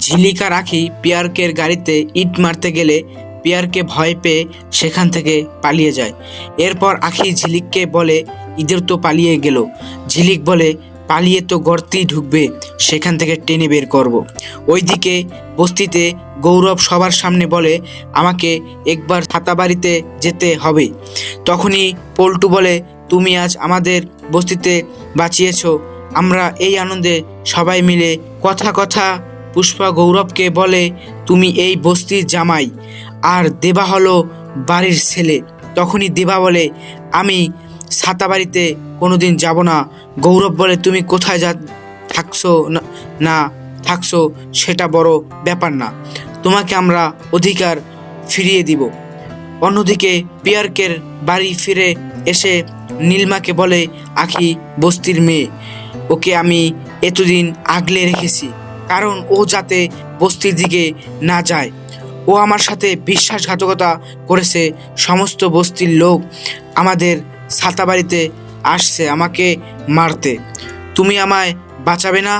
ঝিলিকা রাখি পিয়ারকের গাড়িতে ইট মারতে গেলে পিয়ারকে ভয় পেয়ে সেখান থেকে পালিয়ে যায়। এরপর আখি ঝিলিককে বলে ঈদের তো পালিয়ে গেল। ঝিলিক বলে, পালিয়ে তো গর্তেই ঢুকবে, সেখান থেকে টেনে বের করব। ওইদিকে বস্তিতে গৌরব সবার সামনে বলে, আমাকে একবার ছাতাবাড়িতে যেতে হবে। তখনই পল্টু বলে, তুমি আজ আমাদের বস্তিতে বাঁচিয়েছো। আমরা এই আনন্দে সবাই মিলে কথা কথা পুষ্পা গৌরবকে বলে, তুমি এই বস্তির জামাই। আর দেবা হলো বাড়ির ছেলে। তখনই দেবা বলে, আমি ছাতাবাড়িতে কোনোদিন যাব না। গৌরব বলে, তুমি কোথায় যা থাকছো না থাকছো সেটা বড় ব্যাপার না। তোমাকে আমরা অধিকার ফিরিয়ে দিব। অন্যদিকে পিয়ারকের বাড়ি ফিরে এসে নীলমাকে বলে, আখি বস্তির মেয়ে, ওকে আমি এতদিন আগলে রেখেছি। কারণ ও যাতে বস্তির দিকে না যায়। ও আমার সাথে বিশ্বাসঘাতকতা করেছে, সমস্ত বস্তির লোক আমাদের ছাতাবাড়িতে আসছে আমাকে মারতে। তুমি আমায় বাঁচাবে না?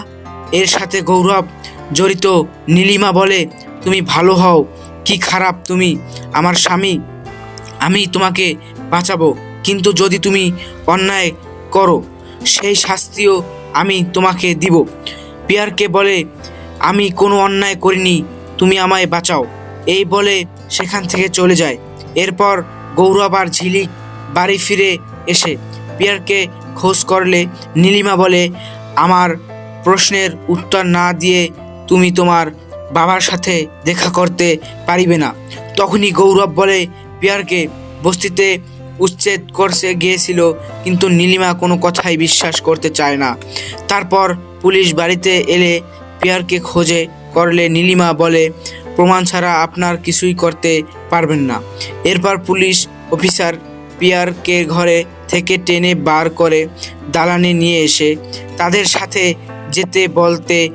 এর সাথে গৌরব জড়িত নীলিমা বলে, তুমি ভালো হও, কি খারাপ তুমি? আমার স্বামী, আমি তোমাকে বাঁচাবো। কিন্তু যদি তুমি অন্যায় করো, সেই শাস্তিও আমি তোমাকে দিব। পিয়ারকে বলে আমি কোনো অন্যায় করিনি, তুমি আমায় বাঁচাও। এই বলে সেখান থেকে চলে যায়। এরপর গৌরব আর ঝিলিক বাড়ি ফিরে এসে পিয়ারকে খোঁজ করলে নীলিমা বলে, আমার প্রশ্নের উত্তর না দিয়ে তুমি তোমার বাবার সাথে দেখা করতে পারিবে না। তখনই গৌরব বলে, পিয়ারকে বস্তিতে উচ্ছেদ করতে গিয়েছিল, কিন্তু নীলিমা কোনো কথাই বিশ্বাস করতে চায় না। তারপর পুলিশ বাড়িতে এলে পিয়ারকে খোঁজে করলে নীলিমা বলে, প্রমাণ ছাড়া আপনার কিছুই করতে পারবেন না। এরপর পুলিশ অফিসার পিয়ারকে ঘরে থেকে টেনে বার করে দালানে নিয়ে এসে তাদের সাথে যেতে বলতে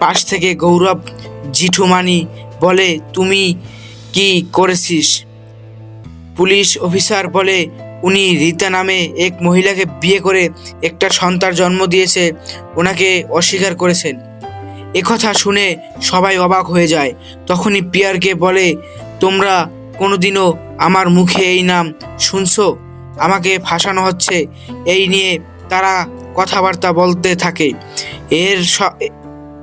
পাশ থেকে গৌরব জিঠুমানি বলে, তুমি কি করেছিস? পুলিশ অফিসার বলে, উনি রীতা নামে এক মহিলাকে বিয়ে করে একটা সন্তান জন্ম দিয়েছে, ওনাকে অস্বীকার করেছেন। একথা শুনে সবাই অবাক হয়ে যায়। তখনই পিয়ারকে বলে, তোমরা কোনোদিনও আমার মুখে এই নাম শুনছো? আমাকে ফাঁসানো হচ্ছে। এই নিয়ে তারা কথাবার্তা বলতে থাকে। এর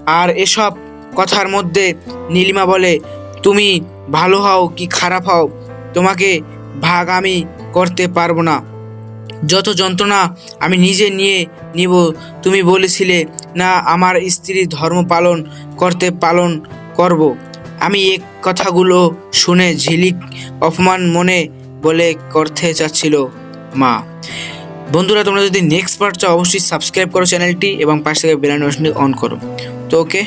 আর এসব কথার মধ্যে নীলিমা বলে, তুমি ভালো হও কি খারাপ হও? তোমাকে ভাগ আমি করতে পারব না। যত যন্ত্রণা আমি নিজে নিয়ে নিব, তুমি বলেছিলে, না, আমার স্ত্রী ধর্ম পালন করতে পালন করব। আমি এক কথাগুলো শুনে ঝিলিক অপমান মনে বলে করতে চাচ্ছিল, মা। বন্ধুরা, তোমরা যদি নেক্সট পার্ট চাও, অবশ্যই সাবস্ক্রাইব করো চ্যানেলটি এবং পাশে থেকে অন করো। তো ওকে